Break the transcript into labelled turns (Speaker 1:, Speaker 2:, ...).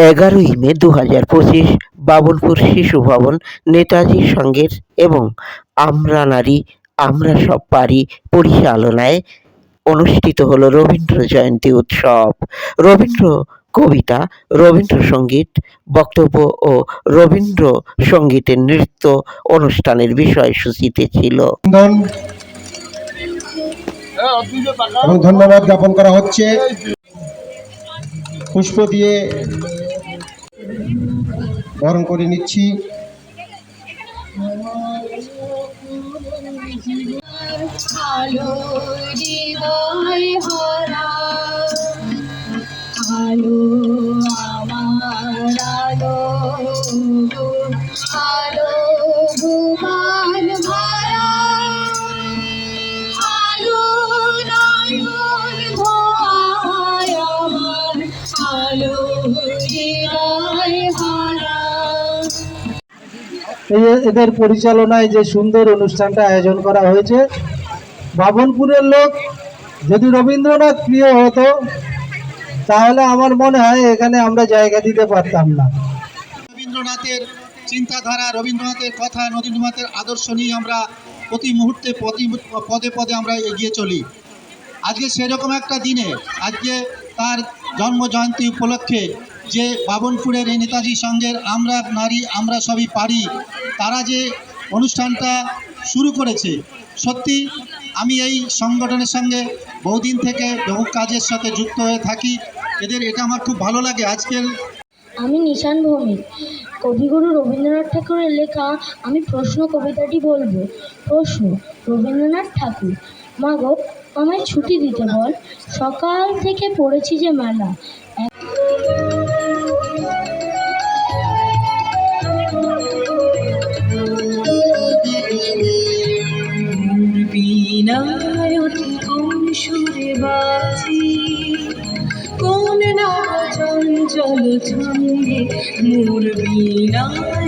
Speaker 1: এগারোই মে দু হাজার পঁচিশ বাবুলপুর শিশু ভবন নেতাজি সঙ্গের এবং আমরা নারী, আমরা সব পারি পরিচালনায় অনুষ্ঠিত হলো রবীন্দ্র জয়ন্তী উৎসব। রবীন্দ্র কবিতা রবীন্দ্রসঙ্গীত বক্তব্য ও রবীন্দ্র সঙ্গীতের নৃত্য অনুষ্ঠানের বিষয়সূচিতে ছিল।
Speaker 2: ধন্যবাদ জ্ঞাপন করা হচ্ছে। পুষ্প দিয়ে বরণ করে নিচ্ছি
Speaker 3: আলো আমার আলো আলো
Speaker 4: এদের পরিচালনায় যে সুন্দর অনুষ্ঠানটা আয়োজন করা হয়েছে। বাবনপুরের লোক যদি রবীন্দ্রনাথ প্রিয় হতো, তাহলে আমার মনে হয় এখানে আমরা জায়গা দিতে পারতাম না।
Speaker 5: রবীন্দ্রনাথের চিন্তাধারা, রবীন্দ্রনাথের কথা, রবীন্দ্রনাথের আদর্শ নিয়ে আমরা প্রতি মুহূর্তে, প্রতি পদে পদে আমরা এগিয়ে চলি। আজকে সেরকম একটা দিনে, আজকে তার জন্ম জয়ন্তী উপলক্ষে যে বাবনপুরের এই নেতাজি সঙ্গের আমরা নারী, আমরা সবই পারি, তারা যে অনুষ্ঠানটা শুরু করেছে, সত্যি আমি এই সংগঠনের সঙ্গে বহুদিন থেকে বহু কাজের সাথে যুক্ত হয়ে থাকি, এদের এটা আমার খুব ভালো লাগে আজকের।
Speaker 6: আমি নিশান ভৌমিক, কবিগুরু রবীন্দ্রনাথ ঠাকুরের লেখা আমি প্রশ্ন কবিতাটি বলব। প্রশ্ন, রবীন্দ্রনাথ ঠাকুর, মা গো, আমায় ছুটি দিতে বল, সকাল থেকে পড়েছি যে মেলা।
Speaker 3: বীণায় ওঠে কোন সুরে বাজি কোন না চঞ্চল ছন্দে মোর ওঠে